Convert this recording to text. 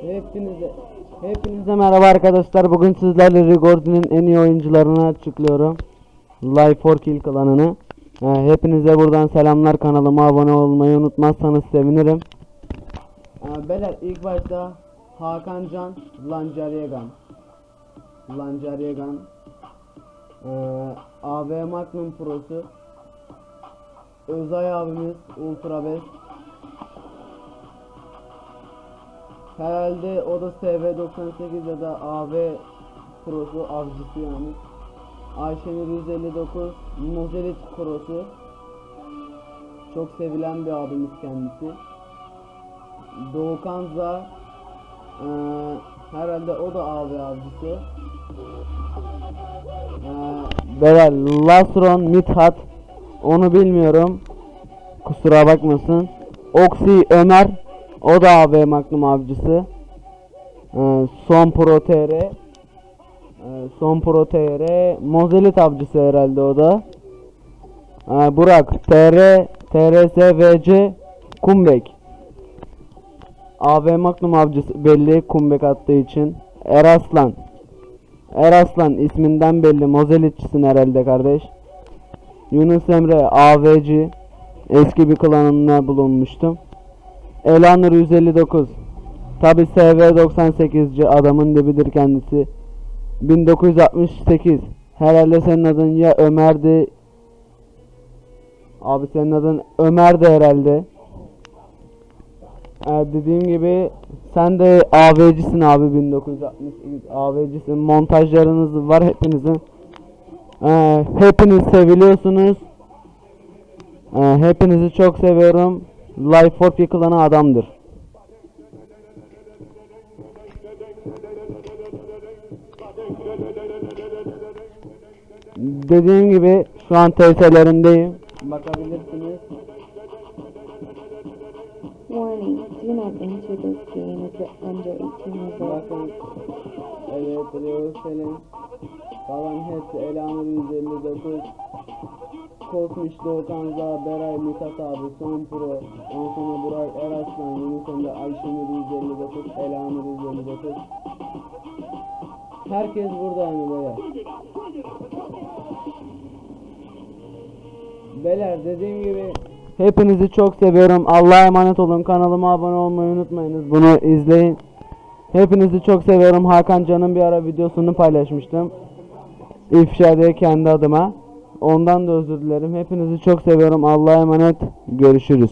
Hepinize Hepinize merhaba arkadaşlar. Bugün sizlerle Rigordi'nin en iyi oyuncularını açıklıyorum. Life for Kill klanını. Ee, hepinize buradan selamlar. Kanalıma abone olmayı unutmazsanız sevinirim. Ee, beyler ilk başta Hakan Can Lancaryegan. Lancaryegan. Ee, AB Magnum Pro'su. Özay abimiz Ultra Best. Herhalde o da SV98 ya da AV Pro'su avcısı yani. Ayşenur 159 Mozelit Pro'su. Çok sevilen bir abimiz kendisi. Doğukan Za eee, herhalde o da AV avcısı. Eee Beyler Lasron Mithat onu bilmiyorum. Kusura bakmasın. Oksi Ömer o da AB Magnum avcısı. Ee, Son Pro TR. Ee, Son Pro TR. Mozelit avcısı herhalde o da. Ee, Burak TR TRS VC Kumbek. AB Magnum avcısı belli Kumbek attığı için. Eraslan. Eraslan isminden belli Mozelitçisin herhalde kardeş. Yunus Emre AVC. Eski bir klanımda bulunmuştum. Elanur 159. Tabi SV 98'ci adamın dibidir kendisi. 1968. Herhalde senin adın ya Ömer'di. Abi senin adın Ömer'di herhalde. Ee, dediğim gibi sen de AV'cisin abi 1968 AV'cisin. Montajlarınız var hepinizin. Ee, hepiniz seviliyorsunuz. Ee, hepinizi çok seviyorum. Life for People'ına adamdır. Dediğim gibi şu an TS'lerindeyim. Bakabilirsiniz. Warning, do not enter this game if you're under 18 years old. Bakın. Evet, Selim. Falan hepsi Elanur 159. Korkmuş Doğukan Za, Beray Mithat abi, Son Pro, ondan sonra Burak Eraslan, Yunus Emre, Ayşenur 159, Elanur 159. Herkes burada yani böyle. Beyler dediğim gibi hepinizi çok seviyorum. Allah'a emanet olun. Kanalıma abone olmayı unutmayınız. Bunu izleyin. Hepinizi çok seviyorum. Hakan Can'ın bir ara videosunu paylaşmıştım. İfşa diye kendi adıma. Ondan da özür dilerim. Hepinizi çok seviyorum. Allah'a emanet. Görüşürüz.